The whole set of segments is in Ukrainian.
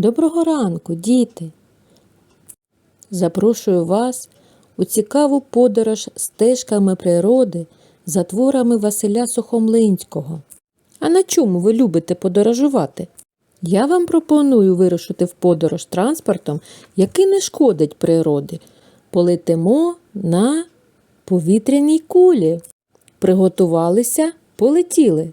Доброго ранку, діти! Запрошую вас у цікаву подорож стежками природи за творами Василя Сухомлинського. А на чому ви любите подорожувати? Я вам пропоную вирушити в подорож транспортом, який не шкодить природі. Полетимо на повітряній кулі. Приготувалися, полетіли.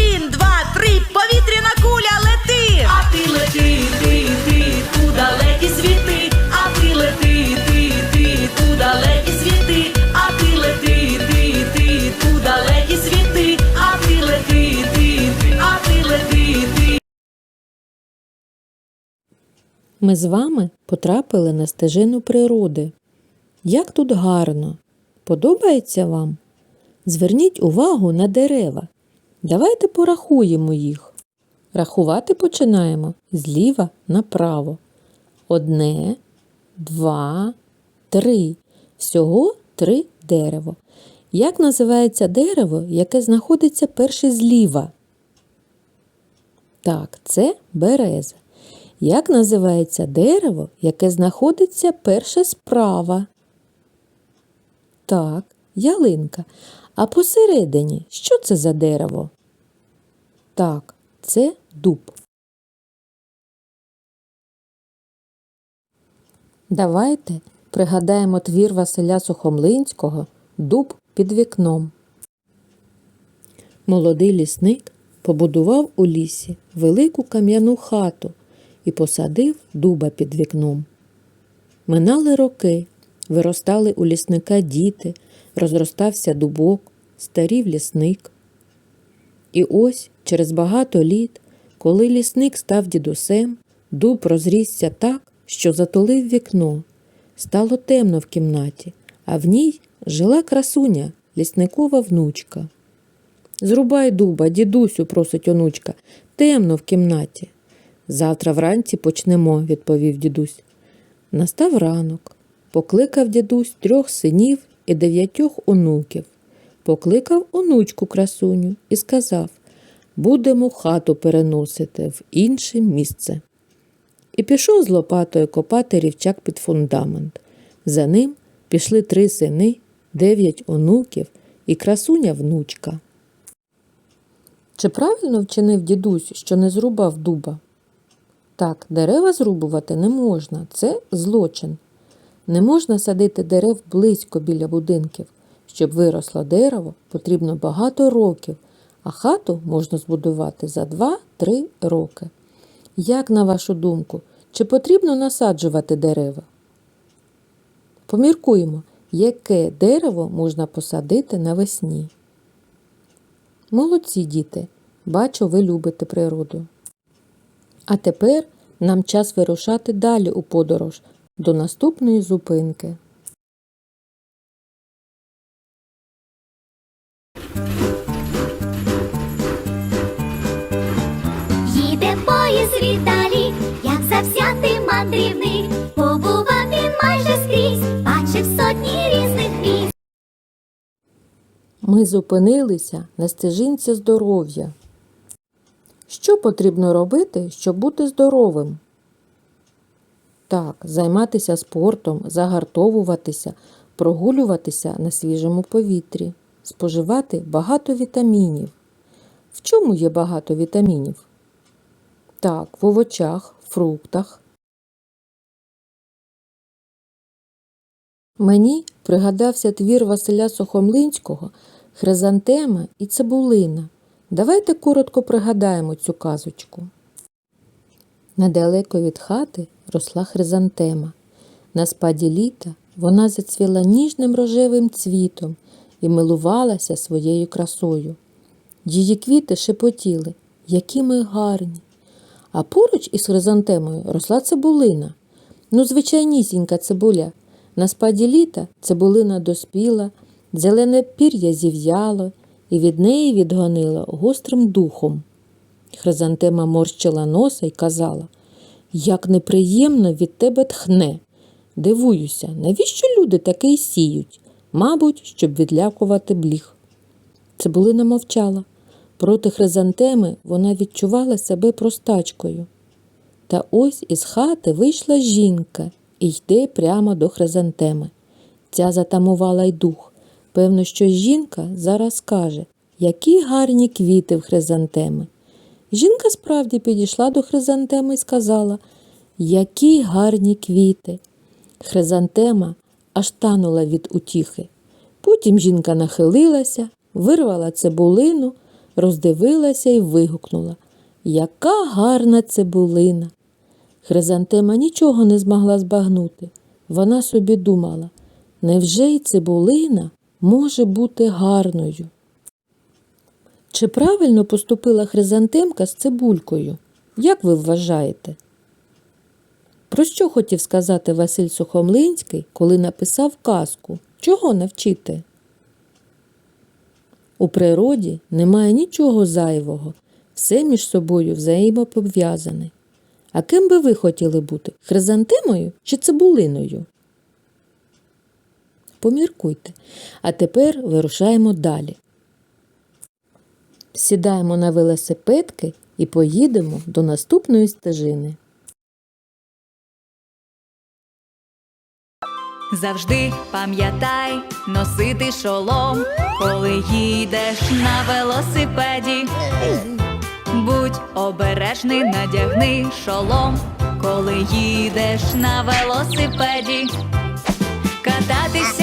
Ми з вами потрапили на стежину природи. Як тут гарно! Подобається вам? Зверніть увагу на дерева. Давайте порахуємо їх. Рахувати починаємо зліва направо. Одне, два, три. Всього три дерево. Як називається дерево, яке знаходиться перше зліва? Так, це береза. Як називається дерево, яке знаходиться перше справа? Так, ялинка. А посередині що це за дерево? Так, це дуб. Давайте пригадаємо твір Василя Сухомлинського Дуб під вікном. Молодий лісник побудував у лісі велику кам'яну хату і посадив дуба під вікном. Минали роки, виростали у лісника діти, розростався дубок, старів лісник. І ось через багато літ, коли лісник став дідусем, дуб розрісся так, що затулив вікно. Стало темно в кімнаті, а в ній жила красуня, лісникова внучка. Зрубай дуба, дідусю, просить онучка, темно в кімнаті. Завтра вранці почнемо, відповів дідусь. Настав ранок. Покликав дідусь трьох синів і дев'ятьох онуків. Покликав онучку красуню і сказав Будемо хату переносити в інше місце. І пішов з лопатою копати рівчак під фундамент. За ним пішли три сини, дев'ять онуків і красуня внучка. Чи правильно вчинив дідусь, що не зрубав дуба? Так, дерева зрубувати не можна, це злочин. Не можна садити дерев близько біля будинків. Щоб виросло дерево, потрібно багато років, а хату можна збудувати за 2-3 роки. Як, на вашу думку, чи потрібно насаджувати дерева? Поміркуємо, яке дерево можна посадити навесні. Молодці діти, бачу, ви любите природу. А тепер нам час вирушати далі у подорож до наступної зупинки. Їде поїзд віддалі, як завзятий мандрівник, побував він майже скрізь, бачив сотні різних місць. Ми зупинилися на стежинці здоров'я. Що потрібно робити, щоб бути здоровим? Так, займатися спортом, загартовуватися, прогулюватися на свіжому повітрі, споживати багато вітамінів. В чому є багато вітамінів? Так, в овочах, фруктах. Мені пригадався твір Василя Сухомлинського Хризантема і цибулина. Давайте коротко пригадаємо цю казочку. Недалеко від хати росла хризантема. На спаді літа вона зацвіла ніжним рожевим цвітом і милувалася своєю красою. Її квіти шепотіли, які ми гарні. А поруч із хризантемою росла цибулина. Ну, звичайнісінька цибуля. На спаді літа цибулина доспіла, зелене пір'я зів'яло, і від неї відгонило гострим духом. Хризантема морщила носа й казала, як неприємно від тебе тхне. Дивуюся, навіщо люди таке сіють? Мабуть, щоб відлякувати бліг. Цибулина мовчала. Проти хризантеми вона відчувала себе простачкою. Та ось із хати вийшла жінка і йде прямо до хризантеми. Ця затамувала й дух. Певно, що жінка зараз каже, які гарні квіти в хризантеми. Жінка справді підійшла до хризантеми і сказала, які гарні квіти. Хризантема аж танула від утіхи. Потім жінка нахилилася, вирвала цибулину, роздивилася і вигукнула Яка гарна цибулина! Хризантема нічого не змогла збагнути. Вона собі думала, невже й цибулина може бути гарною? Чи правильно поступила хризантемка з цибулькою? Як ви вважаєте? Про що хотів сказати Василь Сухомлинський, коли написав казку? Чого навчити? У природі немає нічого зайвого, все між собою взаємопов'язане. А ким би ви хотіли бути? Хризантемою чи цибулиною? Поміркуйте. А тепер вирушаємо далі. Сідаємо на велосипедки і поїдемо до наступної стежини. Завжди пам'ятай носити шолом, коли їдеш на велосипеді. Будь обережний, надягни шолом, коли їдеш на велосипеді. Кататися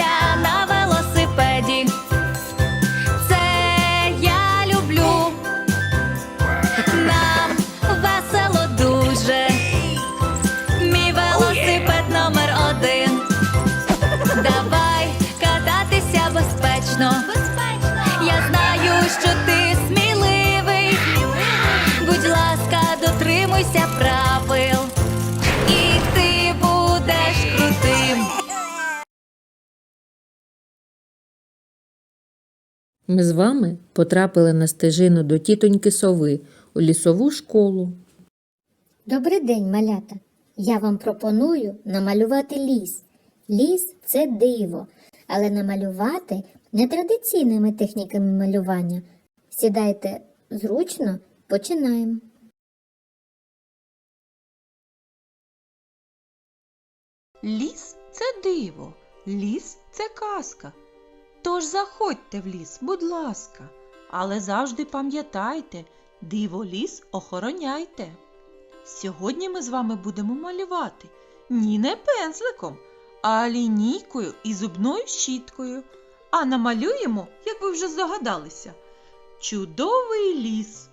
Ми з вами потрапили на стежину до тітоньки сови у лісову школу. Добрий день, малята. Я вам пропоную намалювати ліс. Ліс це диво, але намалювати нетрадиційними техніками малювання. Сідайте зручно, починаємо. Ліс це диво, ліс це казка. Тож заходьте в ліс, будь ласка, але завжди пам'ятайте, диво ліс охороняйте. Сьогодні ми з вами будемо малювати ні не пензликом, а лінійкою і зубною щіткою. А намалюємо, як ви вже здогадалися, чудовий ліс.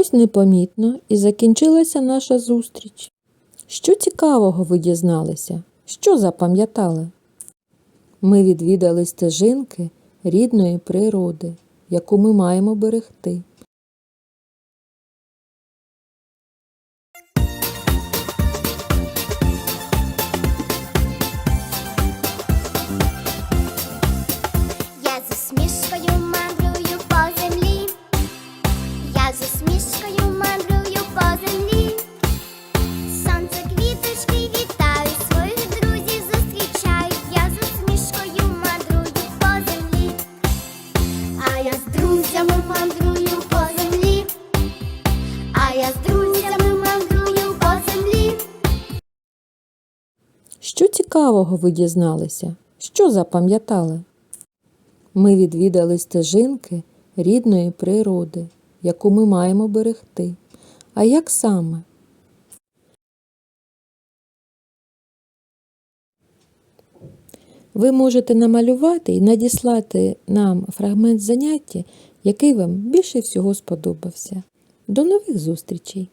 Ось непомітно і закінчилася наша зустріч. Що цікавого ви дізналися? Що запам'ятали? Ми відвідали стежинки рідної природи, яку ми маємо берегти. Цікавого ви дізналися? Що запам'ятали? Ми відвідали стежинки рідної природи, яку ми маємо берегти. А як саме? Ви можете намалювати і надіслати нам фрагмент заняття, який вам більше всього сподобався. До нових зустрічей!